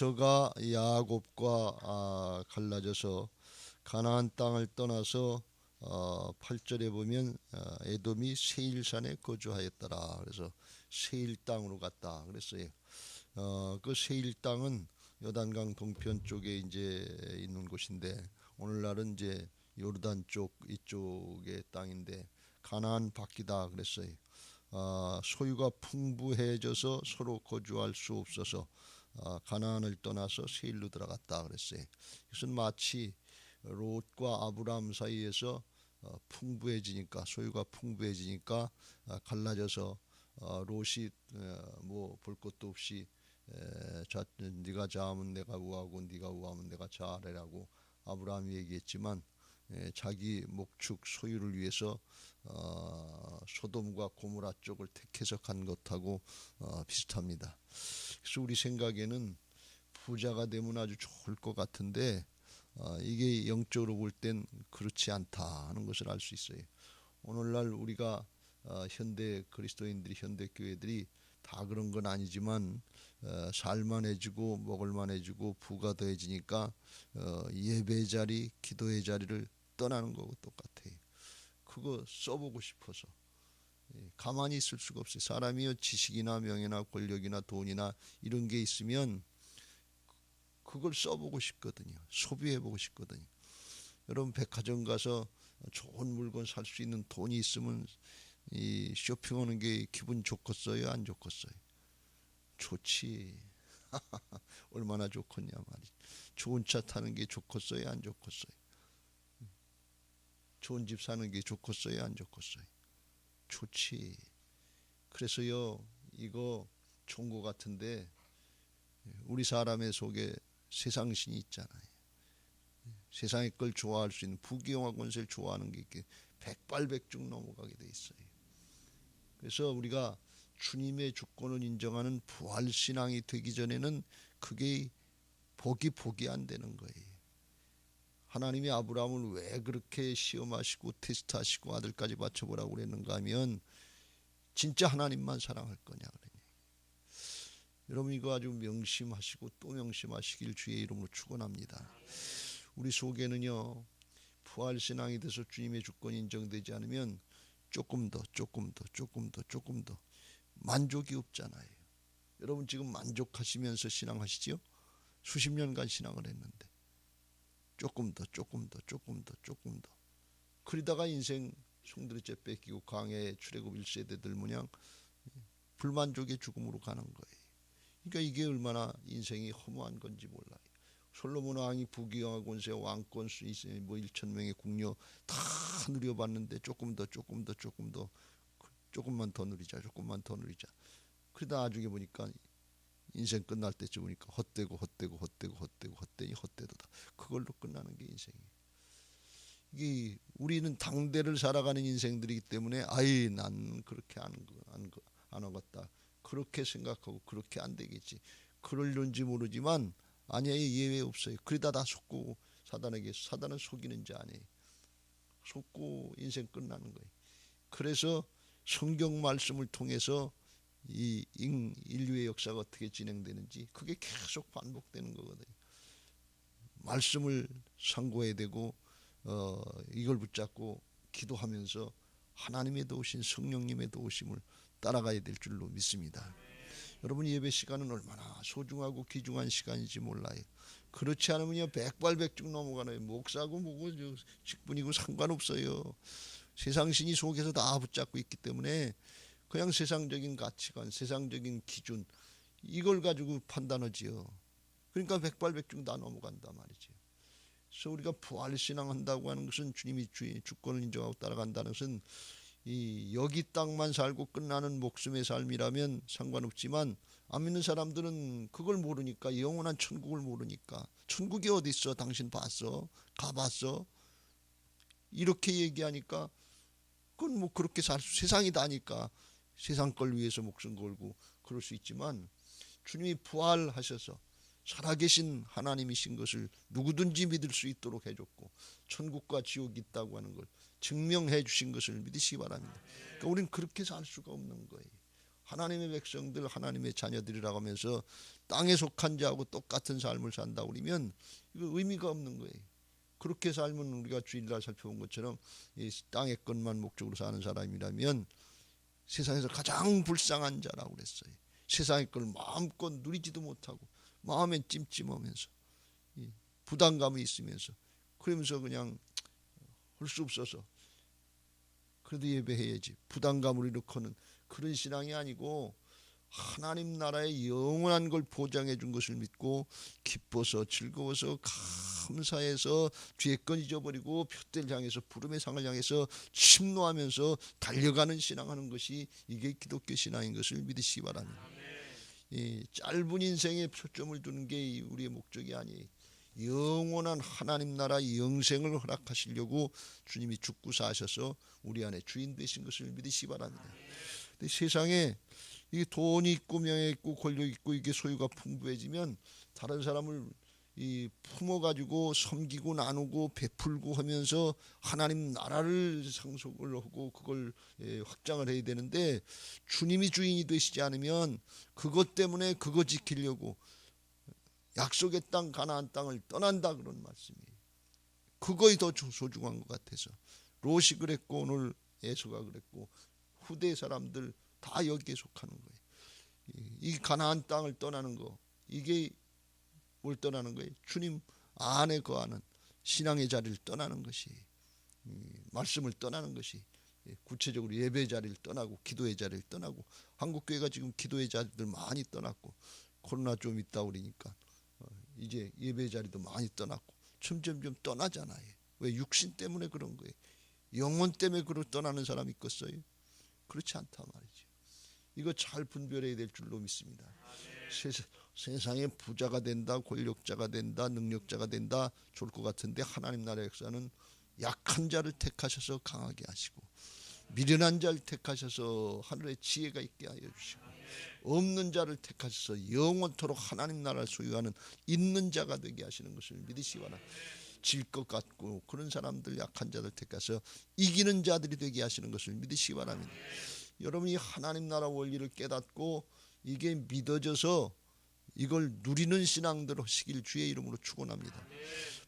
저가 야곱과 아, 갈라져서 가나안 땅을 떠나서 어, 8절에 보면 어, 에돔이 세일산에 거주하였더라. 그래서 세일 땅으로 갔다. 그랬어요. 어, 그 세일 땅은 요단강 동편 쪽에 이제 있는 곳인데 오늘날은 이제 요르단 쪽 이쪽의 땅인데 가나안 밖이다 그랬어요. 어, 소유가 풍부해져서 서로 거주할 수 없어서 어, 가나안을 떠나서 세일로 들어갔다 그랬어요. 이것은 마치 롯과 아브람 사이에서 어, 풍부해지니까 소유가 풍부해지니까 어, 갈라져서 어, 롯이 어, 뭐볼 것도 없이 에, 자, 네가 자하면 내가 우하고 네가 우하면 내가 자하래라고 아브라함이 얘기했지만 에, 자기 목축 소유를 위해서 어, 소돔과 고무라 쪽을 택해서 간 것하고 어, 비슷합니다. 그래서 우리 생각에는 부자가 되면 아주 좋을 것 같은데 어, 이게 영적으로 볼 땐 그렇지 않다 하는 것을 알 수 있어요. 오늘날 우리가 어, 현대 그리스도인들이 현대 교회들이 다 그런 건 아니지만 어, 살만해지고 먹을만해지고 부가 더해지니까 어, 예배 자리, 기도의 자리를 떠나는 거고 똑같아요. 그거 써보고 싶어서 예, 가만히 있을 수가 없어요. 사람이요 지식이나 명예나 권력이나 돈이나 이런 게 있으면 그걸 써보고 싶거든요. 소비해보고 싶거든요. 여러분 백화점 가서 좋은 물건 살 수 있는 돈이 있으면 이 쇼핑하는 게 기분 좋겠어요, 안 좋겠어요? 좋지. 얼마나 좋겠냐 말이지. 좋은 차 타는 게 좋겠어요, 안 좋겠어요? 좋은 집 사는 게 좋겠어요, 안 좋겠어요? 좋지. 그래서요, 이거 좋은 거 같은데 우리 사람의 속에 세상신이 있잖아요. 세상의 걸 좋아할 수 있는 부귀영화 권세를 좋아하는 게 이렇게 백발백중 넘어가게 돼 있어요. 그래서 우리가 주님의 주권을 인정하는 부활 신앙이 되기 전에는 그게 복이 복이 안 되는 거예요. 하나님이 아브라함을 왜 그렇게 시험하시고 테스트하시고 아들까지 바쳐보라고 그랬는가 하면 진짜 하나님만 사랑할 거냐 그러냐. 여러분 이거 아주 명심하시고 또 명심하시길 주의 이름으로 축원합니다. 우리 속에는요 부활 신앙이 돼서 주님의 주권이 인정되지 않으면 조금 더 조금 더 조금 더 조금 더 만족이 없잖아요. 여러분 지금 만족하시면서 신앙하시지요? 수십 년간 신앙을 했는데 조금 더 조금 더 조금 더 조금 더 그러다가 인생 송두리째 뺏기고 광해 출애굽 1세대들 모양 불만족의 죽음으로 가는 거예요. 그러니까 이게 얼마나 인생이 허무한 건지 몰라요. 솔로몬 왕이 부귀영화 권세 왕권 뭐 1천 명의 궁녀 다 누려봤는데 조금 더 조금 더 조금 더 조금만 더 누리자 조금만 더 누리자 그러다 나중에 보니까 인생 끝날 때쯤 보니까 헛되고 헛되고 헛되고 헛되고 헛되니 헛되도다. 그걸로 끝나는 게 인생이에요. 이게 우리는 당대를 살아가는 인생들이기 때문에 아이 난 그렇게 안, 안, 안 하겠다. 그렇게 생각하고 그렇게 안 되겠지. 그럴는지 모르지만 아니야 예외 없어요. 그러다 다 속고 사단에게 사단은 속이는 자 아니에요. 속고 인생 끝나는 거예요. 그래서 성경 말씀을 통해서 이 인류의 역사가 어떻게 진행되는지 그게 계속 반복되는 거거든요. 말씀을 상고해야 되고 어, 이걸 붙잡고 기도하면서 하나님의 도우신 성령님의 도우심을 따라가야 될 줄로 믿습니다. 여러분 예배 시간은 얼마나 소중하고 귀중한 시간인지 몰라요. 그렇지 않으면요 백발백중 넘어가는 목사고 뭐고 직분이고 상관없어요. 세상 신이 속에서 다 붙잡고 있기 때문에 그냥 세상적인 가치관, 세상적인 기준 이걸 가지고 판단하지요. 그러니까 백발백중 다 넘어간단 말이죠. 그래서 우리가 부활 신앙한다고 하는 것은 주님이 주의 주권을 인정하고 따라간다는 것은 이 여기 땅만 살고 끝나는 목숨의 삶이라면 상관없지만 안 믿는 사람들은 그걸 모르니까 영원한 천국을 모르니까 천국이 어디 있어? 당신 봤어? 가봤어? 이렇게 얘기하니까 그건 뭐 그렇게 살 수, 세상이 다니까 세상 걸 위해서 목숨 걸고 그럴 수 있지만 주님이 부활하셔서 살아계신 하나님이신 것을 누구든지 믿을 수 있도록 해줬고 천국과 지옥이 있다고 하는 걸 증명해 주신 것을 믿으시기 바랍니다. 그러니까 우리는 그렇게 살 수가 없는 거예요. 하나님의 백성들 하나님의 자녀들이라고 하면서 땅에 속한 자하고 똑같은 삶을 산다 그러면 이거 의미가 없는 거예요. 그렇게 살면 우리가 주일날 살펴본 것처럼 이 땅의 것만 목적으로 사는 사람이라면 세상에서 가장 불쌍한 자라고 그랬어요. 세상의 걸 마음껏 누리지도 못하고 마음에 찜찜하면서 부담감이 있으면서 그러면서 그냥 할 수 없어서 그래도 예배해야지 부담감을 일으켜는 그런 신앙이 아니고 하나님 나라의 영원한 걸 보장해 준 것을 믿고 기뻐서 즐거워서 감사해서 뒤에 건 잊어버리고 표대를 향해서 부름의 상을 향해서 침노하면서 달려가는 신앙하는 것이 이게 기독교 신앙인 것을 믿으시기 바랍니다. 이 짧은 인생에 초점을 두는 게 우리의 목적이 아니에요. 영원한 하나님 나라 영생을 허락하시려고 주님이 죽고 사셔서 우리 안에 주인 되신 것을 믿으시기 바랍니다. 세상에 이 돈이 있고 명예 있고 권력 있고 이게 소유가 풍부해지면 다른 사람을 이 품어 가지고 섬기고 나누고 베풀고 하면서 하나님 나라를 상속을 하고 그걸 예, 확장을 해야 되는데 주님이 주인이 되시지 않으면 그것 때문에 그거 지키려고 약속의 땅 가나안 땅을 떠난다 그런 말씀이에요. 그거이 더 소중한 것 같아서 롯이 그랬고 오늘 예수가 그랬고 후대 사람들 다 여기에 속하는 거예요. 이 가나안 땅을 떠나는 거 이게 뭘 떠나는 거예요? 주님 안에 거하는 신앙의 자리를 떠나는 것이 말씀을 떠나는 것이 구체적으로 예배 자리를 떠나고 기도의 자리를 떠나고 한국 교회가 지금 기도의 자리들 많이 떠났고 코로나 좀 있다 그러니까 어, 이제 예배 자리도 많이 떠났고 점점점 떠나잖아요. 왜 육신 때문에 그런 거예요. 영혼 때문에 그걸 떠나는 사람이 있겠어요? 그렇지 않다 말이죠. 이거 잘 분별해야 될 줄로 믿습니다. 세상 에 부자가 된다, 권력자가 된다, 능력자가 된다 좋을 것 같은데 하나님 나라의 역사는 약한 자를 택하셔서 강하게 하시고 미련한 자를 택하셔서 하늘의 지혜가 있게 하여 주시고 없는 자를 택하셔서 영원토록 하나님 나라를 소유하는 있는 자가 되게 하시는 것을 믿으시기 바랍니다. 질것 같고 그런 사람들 약한 자들 택해서 이기는 자들이 되게 하시는 것을 믿으시기 바랍니다. 여러분이 하나님 나라 원리를 깨닫고 이게 믿어져서 이걸 누리는 신앙들 하시길 주의 이름으로 축원합니다.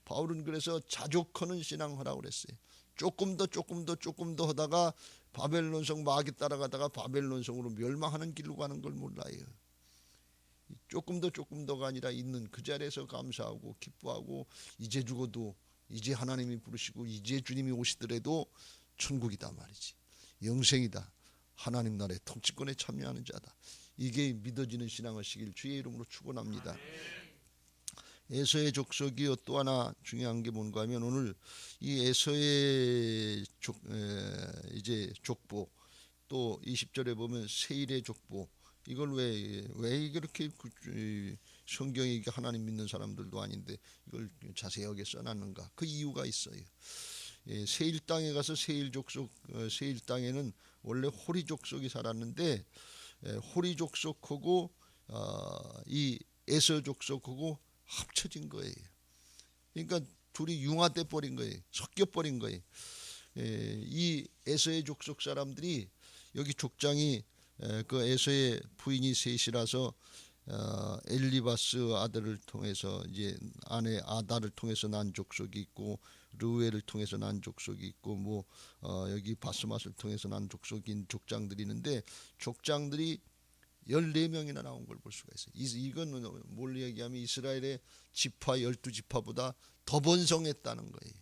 바울은 그래서 자족하는 신앙 하라고 그랬어요. 조금 더 조금 더 조금 더 하다가 바벨론성 마귀 따라가다가 바벨론성으로 멸망하는 길로 가는 걸 몰라요. 조금 더 조금 더가 아니라 있는 그 자리에서 감사하고 기뻐하고 이제 죽어도 이제 하나님이 부르시고 이제 주님이 오시더라도 천국이다 말이지. 영생이다. 하나님 나라의 통치권에 참여하는 자다. 이게 믿어지는 신앙을 시길 주의 이름으로 축원합니다. 에서의 족속이요 또 하나 중요한 게 뭔가 하면 오늘 이 에서의 족 에, 이제 족보 또 20절에 보면 세일의 족보 이걸 왜 왜 이렇게 성경이 하나님 믿는 사람들도 아닌데 이걸 자세하게 써놨는가 그 이유가 있어요. 예, 세일 땅에 가서 세일 족속 어, 세일 땅에는 원래 호리 족속이 살았는데 예, 호리 족속하고 어, 이 에서 족속하고 합쳐진 거예요. 그러니까 둘이 융화돼 버린 거예요. 섞여 버린 거예요. 예, 이 에서의 족속 사람들이 여기 족장이 그 에서의 부인이 셋이라서 어, 엘리바스 아들을 통해서 이제 아내 아다를 통해서 난 족속이 있고 르웨를 통해서 난 족속이 있고 뭐 어, 여기 바스맛을 통해서 난 족속인 족장들이 있는데 족장들이 14명이나 나온 걸 볼 수가 있어요. 이, 이건 뭘 얘기하면 이스라엘의 지파 12지파보다 더 번성했다는 거예요.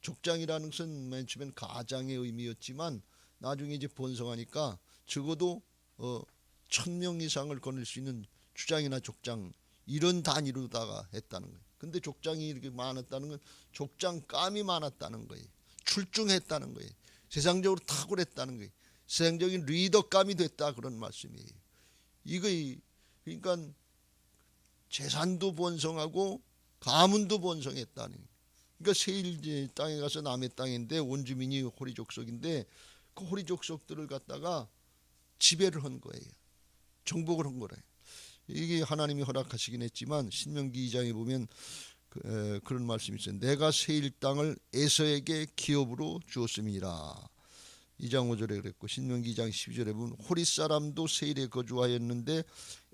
족장이라는 것은 맨 처음엔 가장의 의미였지만 나중에 이제 번성하니까 적어도 어, 천명 이상을 거닐 수 있는 주장이나 족장 이런 단위로다가 했다는 거예요. 근데 족장이 이렇게 많았다는 건 족장감이 많았다는 거예요. 출중했다는 거예요. 세상적으로 탁월했다는 거예요. 세상적인 리더감이 됐다 그런 말씀이에요. 이거 그러니까 재산도 번성하고 가문도 번성했다는 거예요. 그러니까 세일 땅에 가서 남의 땅인데 원주민이 호리족속인데 그 호리족속들을 갖다가 지배를 한 거예요. 정복을 한 거래요. 이게 하나님이 허락하시긴 했지만 신명기 2장에 보면 그, 에, 그런 말씀이 있어요. 내가 세일 땅을 에서에게 기업으로 주었음이라. 2장 5절에 그랬고 신명기 2장 12절에 보면 호리 사람도 세일에 거주하였는데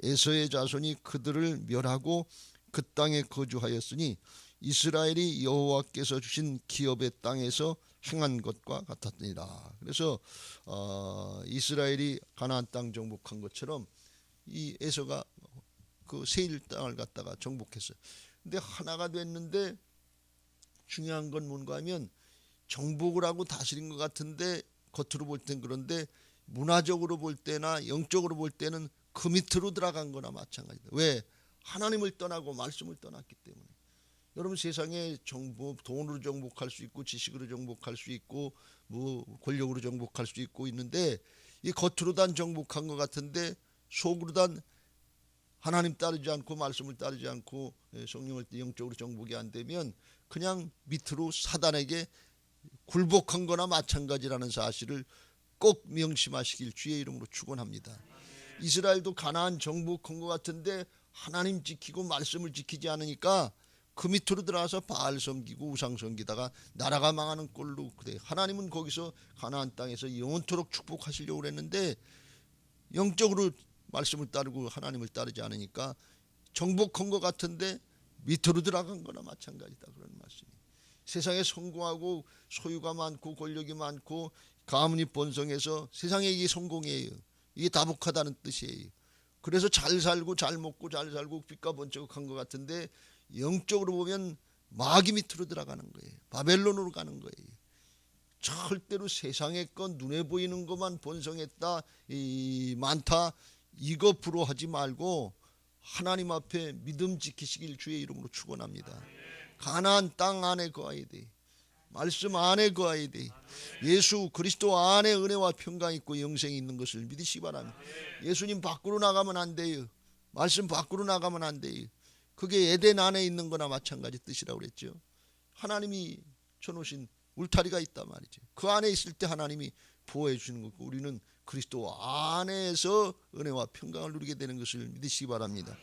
에서의 자손이 그들을 멸하고 그 땅에 거주하였으니 이스라엘이 여호와께서 주신 기업의 땅에서 행한 것과 같았느니라. 그래서 어, 이스라엘이 가나안 땅 정복한 것처럼 이 에서가 그 세일 땅을 갖다가 정복했어요. 근데 하나가 됐는데 중요한 건 뭔가 하면 정복을 하고 다스린 것 같은데 겉으로 볼 땐 그런데 문화적으로 볼 때나 영적으로 볼 때는 그 밑으로 들어간 거나 마찬가지다. 왜? 하나님을 떠나고 말씀을 떠났기 때문에. 여러분 세상에 정복, 돈으로 정복할 수 있고 지식으로 정복할 수 있고 뭐 권력으로 정복할 수 있고 있는데 이 겉으로 단 정복한 것 같은데 속으로 단 하나님 따르지 않고 말씀을 따르지 않고 예, 성령을 영적으로 정복이 안 되면 그냥 밑으로 사단에게 굴복한 거나 마찬가지라는 사실을 꼭 명심하시길 주의 이름으로 축원합니다. 이스라엘도 가나안 정복한 것 같은데 하나님 지키고 말씀을 지키지 않으니까 그 밑으로 들어가서 바알 섬기고 우상 섬기다가 나라가 망하는 꼴로 그래. 하나님은 거기서 가나안 땅에서 영원토록 축복하시려고 그랬는데 영적으로 말씀을 따르고 하나님을 따르지 않으니까 정복한 것 같은데 밑으로 들어간 거나 마찬가지다 그런 말씀이. 세상에 성공하고 소유가 많고 권력이 많고 가문이 번성해서 세상에 이게 성공이에요. 이게 다복하다는 뜻이에요. 그래서 잘 살고 잘 먹고 잘 살고 빛과 번쩍한 것 같은데 영적으로 보면 마귀 밑으로 들어가는 거예요. 바벨론으로 가는 거예요. 절대로 세상의 건 눈에 보이는 것만 번성했다 이 많다 이거 부러워하지 말고 하나님 앞에 믿음 지키시길 주의 이름으로 축원합니다. 가나안 땅 안에 거해야 돼. 말씀 안에 거해야 돼. 예수 그리스도 안에 은혜와 평강 있고 영생이 있는 것을 믿으시기 바랍니다. 예수님 밖으로 나가면 안 돼요. 말씀 밖으로 나가면 안 돼요. 그게 에덴 안에 있는 거나 마찬가지 뜻이라고 그랬죠. 하나님이 쳐놓으신 울타리가 있단 말이죠. 그 안에 있을 때 하나님이 보호해 주는 거고 우리는 그리스도 안에서 은혜와 평강을 누리게 되는 것을 믿으시기 바랍니다.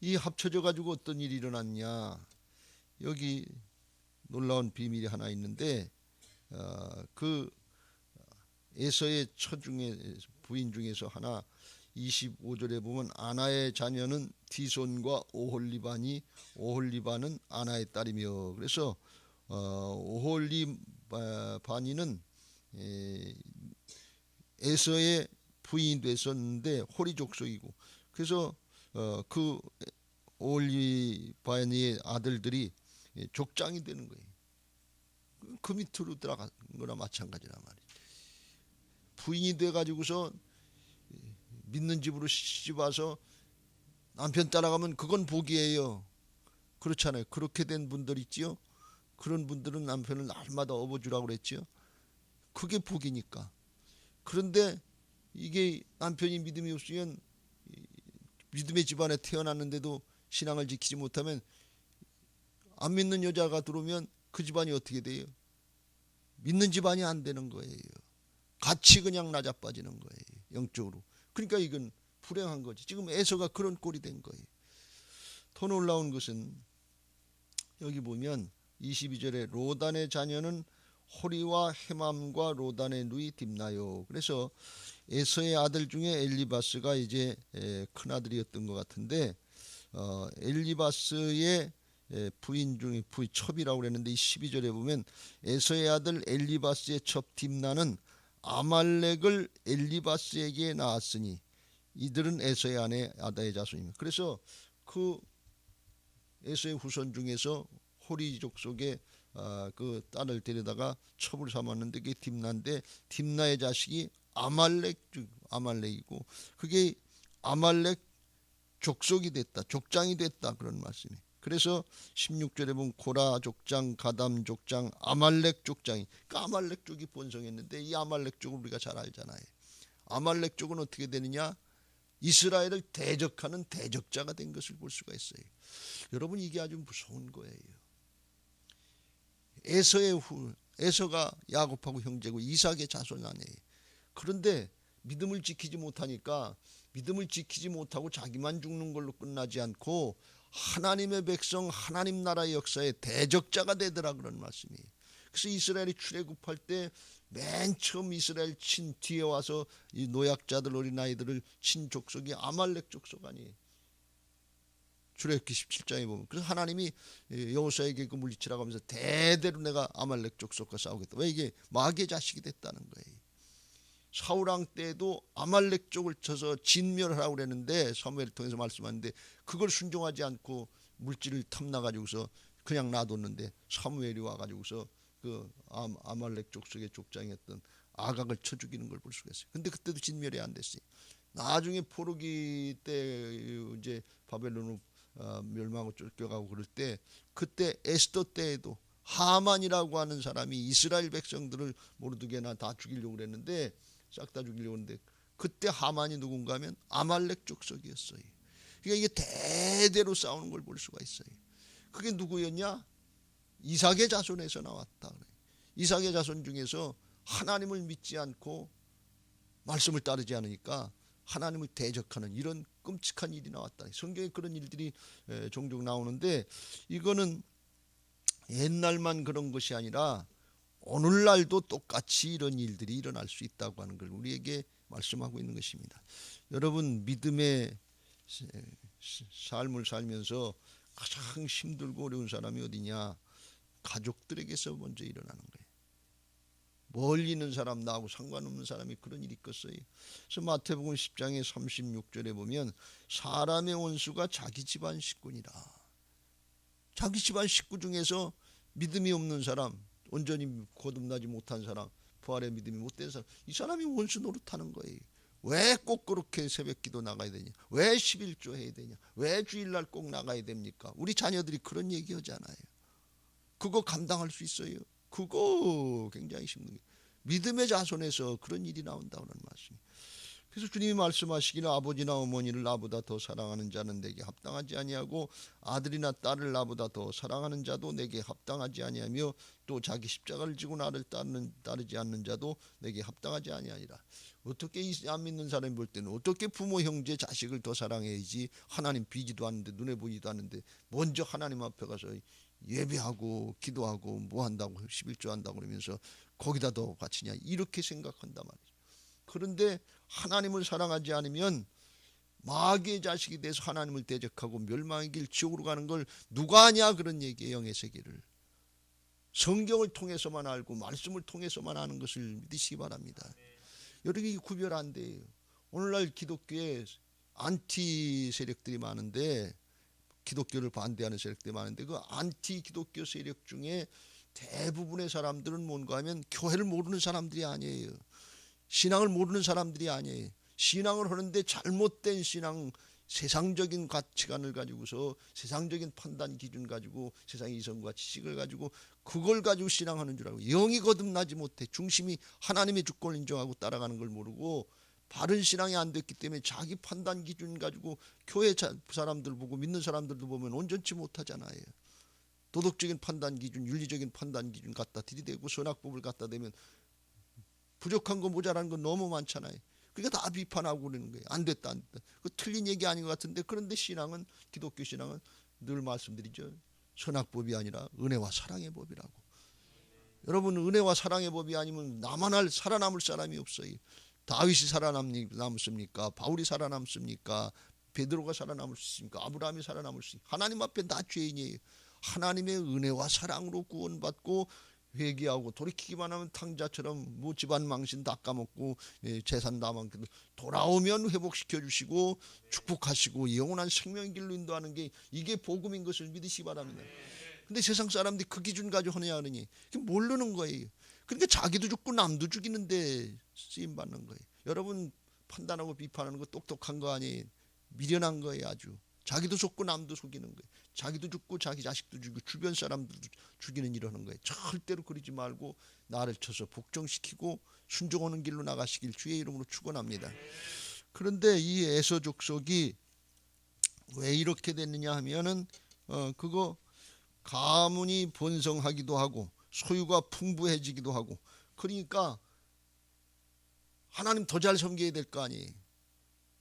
이 합쳐져 가지고 어떤 일이 일어났냐? 여기 놀라운 비밀이 하나 있는데 어, 그 에서의 처 중에 부인 중에서 하나 25절에 보면 아나의 자녀는 디손과 오홀리반이 오홀리반은 아나의 딸이며 그래서 어, 오홀리반이는 에, 에서의 부인이 됐었는데 호리 족속이고 그래서 어, 그 오홀리반의 아들들이 족장이 되는 거예요. 그 밑으로 들어간 거나 마찬가지란 말이에요. 부인이 돼 가지고서 믿는 집으로 시집 와서 남편 따라가면 그건 복이에요. 그렇잖아요. 그렇게 된 분들 있지요. 그런 분들은 남편을 날마다 업어주라고 그랬지요. 그게 복이니까. 그런데 이게 남편이 믿음이 없으면 믿음의 집안에 태어났는데도 신앙을 지키지 못하면 안 믿는 여자가 들어오면 그 집안이 어떻게 돼요? 믿는 집안이 안 되는 거예요. 같이 그냥 낮아빠지는 거예요. 영적으로. 그러니까 이건 불행한 거지. 지금 에서가 그런 꼴이 된 거예요. 더 놀라운 것은 여기 보면 22절에 로단의 자녀는 호리와 헤맘과 로단의 누이 딥나요. 그래서 에서의 아들 중에 엘리바스가 이제 큰 아들이었던 것 같은데 어, 엘리바스의 부인 중에 부인 첩이라고 그랬는데 이 12절에 보면 에서의 아들 엘리바스의 첩 딥나는 아말렉을 엘리바스에게 낳았으니 이들은 에서의 아내 아다의 자손입니다. 그래서 그 에서의 후손 중에서 호리족 속에 아, 그 딸을 데려다가 첩을 삼았는데 그게 딥나인데 딥나의 자식이 아말렉 아말렉이고 그게 아말렉 족속이 됐다 족장이 됐다 그런 말씀이 그래서 16절에 보면 고라 족장 가담 족장 아말렉 족장이 그 아말렉 족이 번성했는데 이 아말렉 족을 우리가 잘 알잖아요. 아말렉 족은 어떻게 되느냐? 이스라엘을 대적하는 대적자가 된 것을 볼 수가 있어요. 여러분 이게 아주 무서운 거예요 에서의 후 에서가 야곱하고 형제고 이삭의 자손 아니에요. 그런데 믿음을 지키지 못하니까 믿음을 지키지 못하고 자기만 죽는 걸로 끝나지 않고 하나님의 백성 하나님 나라의 역사의 대적자가 되더라 그런 말씀이에요. 그래서 이스라엘이 출애굽할 때 맨 처음 이스라엘 친 뒤에 와서 이 노약자들 어린 아이들을 친 족속이 아말렉 족속 아니에요. 출애굽기 17장에 보면 그래서 하나님이 여호수아에게 그 물리치라고 하면서 대대로 내가 아말렉 족속과 싸우겠다. 왜 이게 마귀의 자식이 됐다는 거예요. 사우랑 때도 아말렉 쪽을 쳐서 진멸하라고 그랬는데 사무엘을 통해서 말씀하는데 그걸 순종하지 않고 물질을 탐나 가지고서 그냥 놔뒀는데 사무엘이 와 가지고서 그 아말렉 족속의 족장이었던 아각을 쳐 죽이는 걸 볼 수가 있어요. 근데 그때도 진멸이 안 됐어요. 나중에 포르기 때 이제 바벨론으로 어, 멸망하고 쫓겨가고 그럴 때 그때 에스더 때에도 하만이라고 하는 사람이 이스라엘 백성들을 모르드게나 다 죽이려고 그랬는데 싹 다 죽이려고 했는데 그때 하만이 누군가 하면 아말렉 족속이었어요. 그러니까 이게 대대로 싸우는 걸 볼 수가 있어요. 그게 누구였냐? 이삭의 자손에서 나왔다. 이삭의 자손 중에서 하나님을 믿지 않고 말씀을 따르지 않으니까 하나님을 대적하는 이런 끔찍한 일이 나왔다. 성경에 그런 일들이 종종 나오는데 이거는 옛날만 그런 것이 아니라 오늘날도 똑같이 이런 일들이 일어날 수 있다고 하는 걸 우리에게 말씀하고 있는 것입니다. 여러분 믿음의 삶을 살면서 가장 힘들고 어려운 사람이 어디냐? 가족들에게서 먼저 일어나는 거예요. 멀리 있는 사람 나하고 상관없는 사람이 그런 일이 있겠어요. 그래서 마태복음 10장의 36절에 보면 사람의 원수가 자기 집안 식구니라. 자기 집안 식구 중에서 믿음이 없는 사람, 온전히 거듭나지 못한 사람, 부활의 믿음이 못된 사람, 이 사람이 원수 노릇하는 거예요. 왜 꼭 그렇게 새벽기도 나가야 되냐? 왜 11조 해야 되냐? 왜 주일날 꼭 나가야 됩니까? 우리 자녀들이 그런 얘기하잖아요. 그거 감당할 수 있어요? 그거 굉장히 힘든 게 믿음의 자손에서 그런 일이 나온다는 말씀. 그래서 주님이 말씀하시기는 아버지나 어머니를 나보다 더 사랑하는 자는 내게 합당하지 아니하고 아들이나 딸을 나보다 더 사랑하는 자도 내게 합당하지 아니하며 또 자기 십자가를 지고 나를 따르는 따르지 않는 자도 내게 합당하지 아니하니라. 어떻게 안 믿는 사람이 볼 때는 어떻게 부모 형제 자식을 더 사랑해야지 하나님 비지도 않는데 눈에 보이지도 않는데 먼저 하나님 앞에 가서 예배하고 기도하고 뭐 한다고 11조 한다고 그러면서 거기다 더 바치냐? 이렇게 생각한단 말이죠. 그런데 하나님을 사랑하지 않으면 마귀의 자식이 돼서 하나님을 대적하고 멸망의 길 지옥으로 가는 걸 누가 아냐? 그런 얘기예요 영의 세계를. 성경을 통해서만 알고 말씀을 통해서만 아는 것을 믿으시기 바랍니다. 여러분이 구별 안 돼요. 오늘날 기독교에 안티 세력들이 많은데 기독교를 반대하는 세력들이 많은데 그 안티 기독교 세력 중에 대부분의 사람들은 뭔가 하면 교회를 모르는 사람들이 아니에요. 신앙을 모르는 사람들이 아니에요. 신앙을 하는데 잘못된 신앙, 세상적인 가치관을 가지고서 세상적인 판단 기준 가지고 세상의 이성과 지식을 가지고 그걸 가지고 신앙하는 줄 알고 영이 거듭나지 못해 중심이 하나님의 주권을 인정하고 따라가는 걸 모르고 바른 신앙이 안 됐기 때문에 자기 판단 기준 가지고 교회 사람들 보고 믿는 사람들도 보면 온전치 못하잖아요. 도덕적인 판단 기준, 윤리적인 판단 기준 갖다 들이대고 선악법을 갖다 대면 부족한 거 모자란 거 너무 많잖아요. 그러니까 다 비판하고 그러는 거예요. 안 됐다, 안 됐다. 그 틀린 얘기 아닌 것 같은데 그런데 신앙은 기독교 신앙은 늘 말씀드리죠. 선악법이 아니라 은혜와 사랑의 법이라고. 여러분 은혜와 사랑의 법이 아니면 나만 할 살아남을 사람이 없어요. 다윗이 살아남습니까? 바울이 살아남습니까? 베드로가 살아남을 수 있습니까? 아브라함이 살아남을 수 있습니까? 하나님 앞에 다 죄인이에요. 하나님의 은혜와 사랑으로 구원받고 회개하고 돌이키기만 하면 탕자처럼 뭐 집안 망신 다 까먹고 예, 재산 다 망고 돌아오면 회복시켜 주시고 축복하시고 영원한 생명의 길로 인도하는 게 이게 복음인 것을 믿으시기 바랍니다. 근데 세상 사람들이 그 기준 가지고 하느냐 하느니 모르는 거예요. 그러니까 자기도 죽고 남도 죽이는데 쓰임 받는 거예요. 여러분 판단하고 비판하는 거 똑똑한 거 아니에요. 미련한 거예요 아주. 자기도 속고 남도 속이는 거예요. 자기도 죽고 자기 자식도 죽이고 주변 사람들도 죽이는 일 하는 거예요. 절대로 그러지 말고 나를 쳐서 복종시키고 순종하는 길로 나가시길 주의 이름으로 축원합니다. 그런데 이 에서 족속이 왜 이렇게 됐느냐 하면은 어 그거 가문이 번성하기도 하고 소유가 풍부해지기도 하고 그러니까 하나님 더 잘 섬겨야 될 거 아니에요.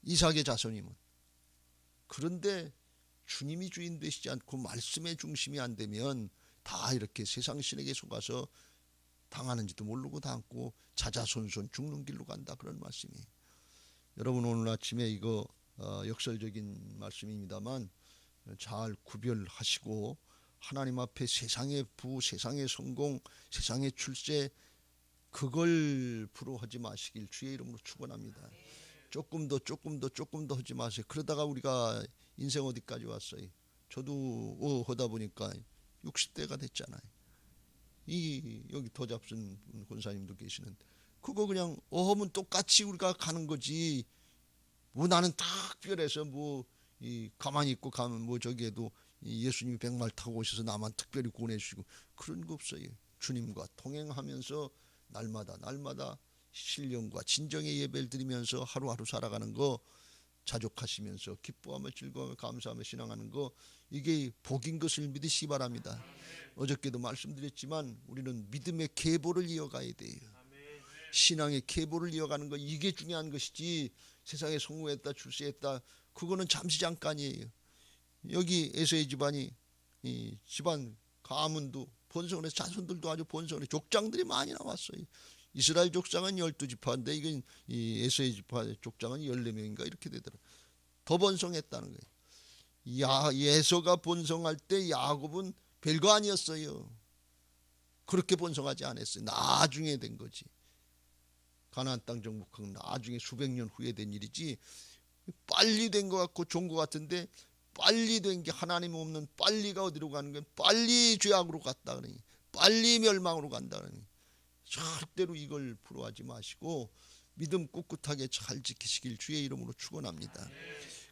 이삭의 자손이면. 그런데 주님이 주인 되시지 않고 말씀의 중심이 안 되면 다 이렇게 세상 신에게 속아서 당하는지도 모르고 당고 자자손손 죽는 길로 간다 그런 말씀이에요. 여러분 오늘 아침에 이거 어, 역설적인 말씀입니다만 잘 구별하시고 하나님 앞에 세상의 부, 세상의 성공, 세상의 출세 그걸 부러워하지 마시길 주의 이름으로 축원합니다. 조금 더 조금 더 조금 더 하지 마세요. 그러다가 우리가 인생 어디까지 왔어요? 저도 어, 하다 보니까 60대가 됐잖아요. 이 여기 더 잡순 권사님도 계시는데 그거 그냥 어하면 똑같이 우리가 가는 거지. 뭐 나는 특별해서 뭐 이 가만히 있고 가면 뭐 저기에도 예수님이 백말 타고 오셔서 나만 특별히 구원해 주시고 그런 거 없어요. 주님과 동행하면서 날마다 날마다 신령과 진정의 예배를 드리면서 하루하루 살아가는 거 자족하시면서 기뻐하며 즐거워하며 감사하며 신앙하는 거 이게 복인 것을 믿으시기 바랍니다. 어저께도 말씀드렸지만 우리는 믿음의 계보를 이어가야 돼요. 신앙의 계보를 이어가는 거 이게 중요한 것이지 세상에 성공했다 출세했다 그거는 잠시 잠깐이에요. 여기 에서의 집안이 이 집안 가문도 본성의 자손들도 아주 본성의 족장들이 많이 나왔어요. 이스라엘 족장은 열두 지파인데 이건 이 에서의 지파 족장은 열네 명인가 이렇게 되더라. 더 번성했다는 거예요. 야 예서가 번성할 때 야곱은 별거 아니었어요. 그렇게 번성하지 않았어요. 나중에 된 거지. 가나안 땅 정복한 나중에 수백 년 후에 된 일이지 빨리 된 것 같고 좋은 것 같은데 빨리 된 게 하나님 없는 빨리가 어디로 가는 거야? 빨리 죄악으로 갔다 그러니 빨리 멸망으로 간다 그러니 절대로 이걸 부러워하지 마시고 믿음 꿋꿋하게 잘 지키시길 주의 이름으로 축원합니다.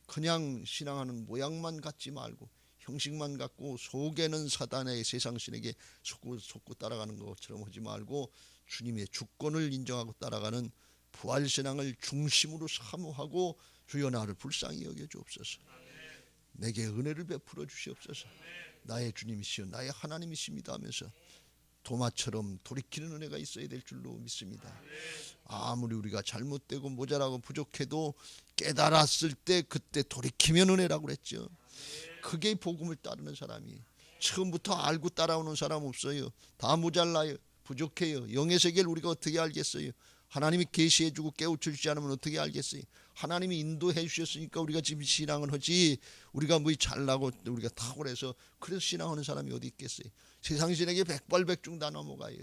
그냥 신앙하는 모양만 갖지 말고 형식만 갖고 속에는 사단의 세상 신에게 속고 속고 따라가는 것처럼 하지 말고 주님의 주권을 인정하고 따라가는 부활 신앙을 중심으로 사모하고 주여 나를 불쌍히 여겨 주옵소서. 내게 은혜를 베풀어 주시옵소서. 나의 주님이시여 나의 하나님이십니다 하면서 도마처럼 돌이키는 은혜가 있어야 될 줄로 믿습니다. 아무리 우리가 잘못되고 모자라고 부족해도 깨달았을 때 그때 돌이키면 은혜라고 그랬죠. 그게 복음을 따르는 사람이 처음부터 알고 따라오는 사람 없어요. 다 모자라요. 부족해요. 영의 세계를 우리가 어떻게 알겠어요? 하나님이 계시해 주고 깨우쳐 주지 않으면 어떻게 알겠어요? 하나님이 인도해 주셨으니까 우리가 지금 신앙을 하지 우리가 뭐 잘나고 우리가 탁월해서 그래서 신앙하는 사람이 어디 있겠어요? 세상 신에게 백발백중 다 넘어가요.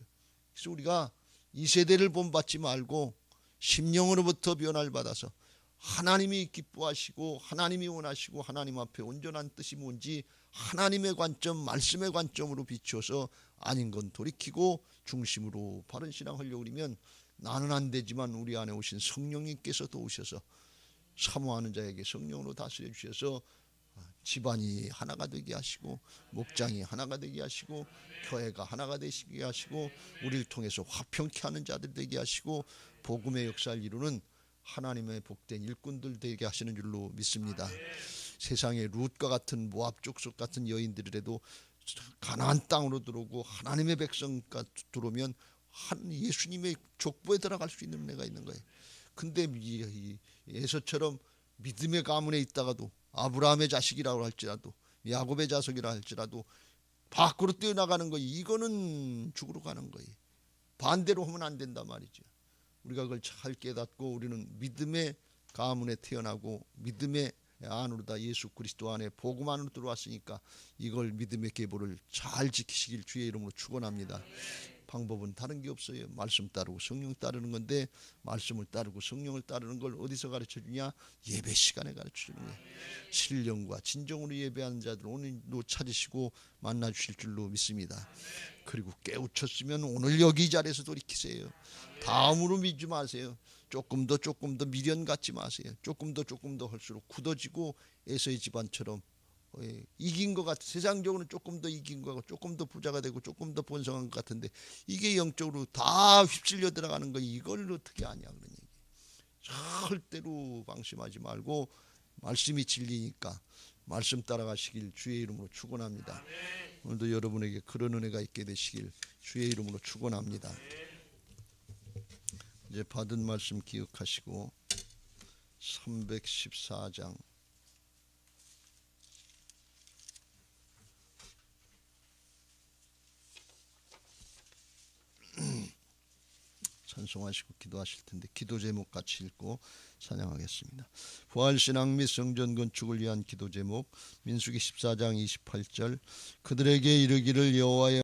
그래서 우리가 이 세대를 본받지 말고 심령으로부터 변화를 받아서 하나님이 기뻐하시고 하나님이 원하시고 하나님 앞에 온전한 뜻이 뭔지 하나님의 관점, 말씀의 관점으로 비추어서 아닌 건 돌이키고 중심으로 바른 신앙 하려고 그러면 나는 안 되지만 우리 안에 오신 성령님께서 도우셔서 사모하는 자에게 성령으로 다스려 주셔서 집안이 하나가 되게 하시고 목장이 하나가 되게 하시고 교회가 하나가 되시게 하시고 우리를 통해서 화평케 하는 자들 되게 하시고 복음의 역사를 이루는 하나님의 복된 일꾼들 되게 하시는 줄로 믿습니다. 세상에 룻과 같은 모압 족속 같은 여인들이라도 가나안 땅으로 들어오고 하나님의 백성가 들어오면 한 예수님의 족보에 들어갈 수 있는 은혜가 있는 거예요. 근데 이 에서처럼 믿음의 가문에 있다가도 아브라함의 자식이라고 할지라도 야곱의 자손이라 할지라도 밖으로 뛰어나가는 거 이거는 죽으러 가는 거예요. 반대로 하면 안 된단 말이죠. 우리가 그걸 잘 깨닫고 우리는 믿음의 가문에 태어나고 믿음의 안으로 다 예수 그리스도 안에 복음 안으로 들어왔으니까 이걸 믿음의 계보를 잘 지키시길 주의 이름으로 축원합니다. 방법은 다른 게 없어요. 말씀 따르고 성령 따르는 건데 말씀을 따르고 성령을 따르는 걸 어디서 가르쳐 주냐? 예배 시간에 가르쳐 주는 거예요. 신령과 진정으로 예배하는 자들 오늘도 찾으시고 만나 주실 줄로 믿습니다. 그리고 깨우쳤으면 오늘 여기 자리에서 돌이키세요. 다음으로 믿지 마세요. 조금 더 조금 더 미련 갖지 마세요. 조금 더 조금 더 할수록 굳어지고 에서의 집안처럼 예, 이긴 것 같아. 세상적으로는 조금 더 이긴 거고 조금 더 부자가 되고 조금 더 번성한 것 같은데 이게 영적으로 다 휩쓸려 들어가는 거 이걸 어떻게 아냐 그런 얘기. 절대로 방심하지 말고 말씀이 진리니까 말씀 따라가시길 주의 이름으로 축원합니다. 오늘도 여러분에게 그런 은혜가 있게 되시길 주의 이름으로 축원합니다. 이제 받은 말씀 기억하시고 314장 찬송하시고 기도하실 텐데 기도 제목 같이 읽고 찬양하겠습니다. 부활 신앙 및 성전 건축을 위한 기도 제목 민수기 14장 28절 그들에게 이르기를 여호와의